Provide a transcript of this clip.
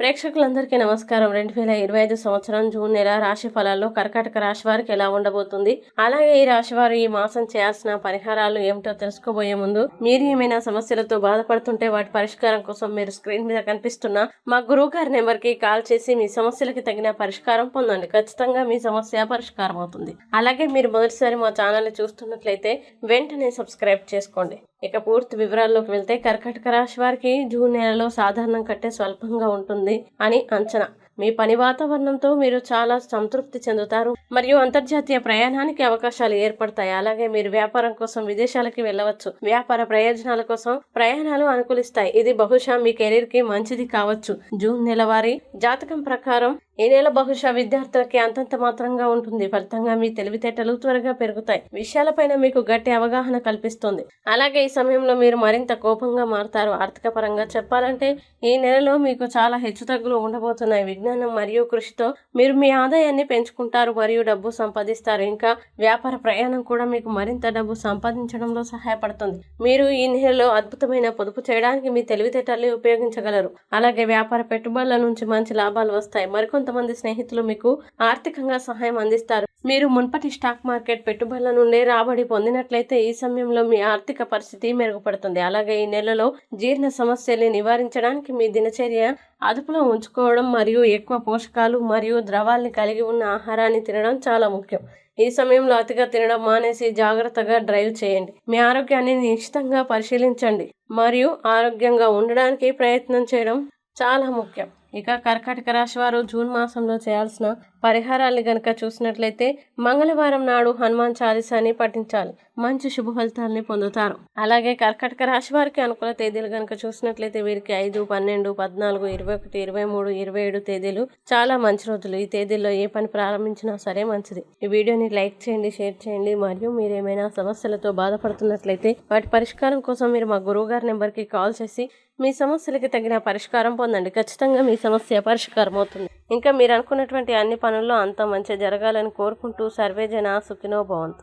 ప్రేక్షకులందరికీ నమస్కారం. రెండు వేల ఇరవై ఐదు సంవత్సరం జూన్ నెల రాశి ఫలాల్లో కర్కాటక రాశి వారికి ఎలా ఉండబోతుంది? అలాగే ఈ రాశి వారు ఈ మాసం చేయాల్సిన పరిహారాలు ఏమిటో తెలుసుకోబోయే ముందు మీరు ఏమైనా సమస్యలతో బాధపడుతుంటే వాటి పరిష్కారం కోసం మీరు స్క్రీన్ మీద కనిపిస్తున్న మా గురువు గారి నెంబర్కి కాల్ చేసి మీ సమస్యలకి తగిన పరిష్కారం పొందండి. ఖచ్చితంగా మీ సమస్య పరిష్కారం అవుతుంది అలాగే మీరు మొదటిసారి మా ఛానల్ చూస్తున్నట్లయితే వెంటనే సబ్స్క్రైబ్ చేసుకోండి. ఇక పూర్తి వివరాల్లోకి వెళ్తే కర్కటక రాశి వారికి జూన్ నెలలో సాధారణం కంటే స్వల్పంగా ఉంటుంది అని అంచనా. మీ పని వాతావరణంతో మీరు చాలా సంతృప్తి చెందుతారు. మరియు అంతర్జాతీయ ప్రయాణానికి అవకాశాలు ఏర్పడతాయి. అలాగే మీరు వ్యాపారం కోసం విదేశాలకి వెళ్ళవచ్చు. వ్యాపార ప్రయోజనాల కోసం ప్రయాణాలు అనుకూలిస్తాయి. ఇది బహుశా మీ కెరీర్కి మంచిది కావచ్చు. జూన్ నెలవారీ జాతకం ప్రకారం ఈ నెల బహుశా విద్యార్థులకి అంతంత మాత్రంగా ఉంటుంది. ఫలితంగా మీ తెలివితేటలు త్వరగా పెరుగుతాయి. విషయాలపైన మీకు గట్టి అవగాహన కల్పిస్తుంది. అలాగే ఈ సమయంలో మీరు మరింత కోపంగా మారుతారు. ఆర్థిక పరంగా చెప్పాలంటే ఈ నెలలో మీకు చాలా హెచ్చుతగ్గులు ఉండబోతున్నాయి. విజ్ఞానం మరియు కృషితో మీరు మీ ఆదాయాన్ని పెంచుకుంటారు మరియు డబ్బు సంపాదిస్తారు. ఇంకా వ్యాపార ప్రయాణం కూడా మీకు మరింత డబ్బు సంపాదించడంలో సహాయపడుతుంది. మీరు ఈ నెలలో అద్భుతమైన పొదుపు చేయడానికి మీ తెలివితేటల్ని ఉపయోగించగలరు. అలాగే వ్యాపార పెట్టుబడుల నుంచి మంచి లాభాలు వస్తాయి. మరికొంత కొంతమంది స్నేహితులు మీకు ఆర్థికంగా సహాయం అందిస్తారు. మీరు మున్పటి స్టాక్ మార్కెట్ పెట్టుబడుల నుండి రాబడి పొందినట్లయితే ఈ సమయంలో మీ ఆర్థిక పరిస్థితి మెరుగుపడుతుంది. అలాగే ఈ నెలలో జీర్ణ సమస్యల్ని నివారించడానికి మీ దినచర్య అదుపులో ఉంచుకోవడం మరియు ఎక్కువ పోషకాలు మరియు ద్రవాల్ని కలిగి ఉన్న ఆహారాన్ని తినడం చాలా ముఖ్యం. ఈ సమయంలో అతిగా తినడం మానేసి జాగ్రత్తగా డ్రైవ్ చేయండి. మీ ఆరోగ్యాన్ని నిశ్చితంగా పరిశీలించండి మరియు ఆరోగ్యంగా ఉండడానికి ప్రయత్నం చేయడం చాలా ముఖ్యం. ఇక కర్కాటక రాశి వారు జూన్ మాసంలో చేయాల్సిన పరిహారాలు గనక చూసినట్లయితే మంగళవారం నాడు హనుమాన్ చాలీసాని పఠించాలి. మంచి శుభ ఫలితాలని పొందుతారు. అలాగే కర్కటక రాశి వారికి అనుకూల తేదీలు గనక చూసినట్లయితే వీరికి ఐదు పన్నెండు పద్నాలుగు ఇరవై ఒకటి ఇరవై మూడు ఇరవై ఏడు తేదీలు చాలా మంచి రోజులు. ఈ తేదీల్లో ఏ పని ప్రారంభించినా సరే మంచిది. ఈ వీడియోని లైక్ చేయండి షేర్ చేయండి. మరియు మీరు ఏమైనా సమస్యలతో బాధపడుతున్నట్లయితే వాటి పరిష్కారం కోసం మీరు మా గురువు గారి నెంబర్కి కాల్ చేసి మీ సమస్యలకి తగిన పరిష్కారం పొందండి. ఖచ్చితంగా మీ సమస్య పరిష్కారం అవుతుంది ఇంకా మీరు అనుకున్నటువంటి అన్ని పనుల్లో అంత మంచి జరగాలని కోరుకుంటూ సర్వేజన సుఖినో భవంతు.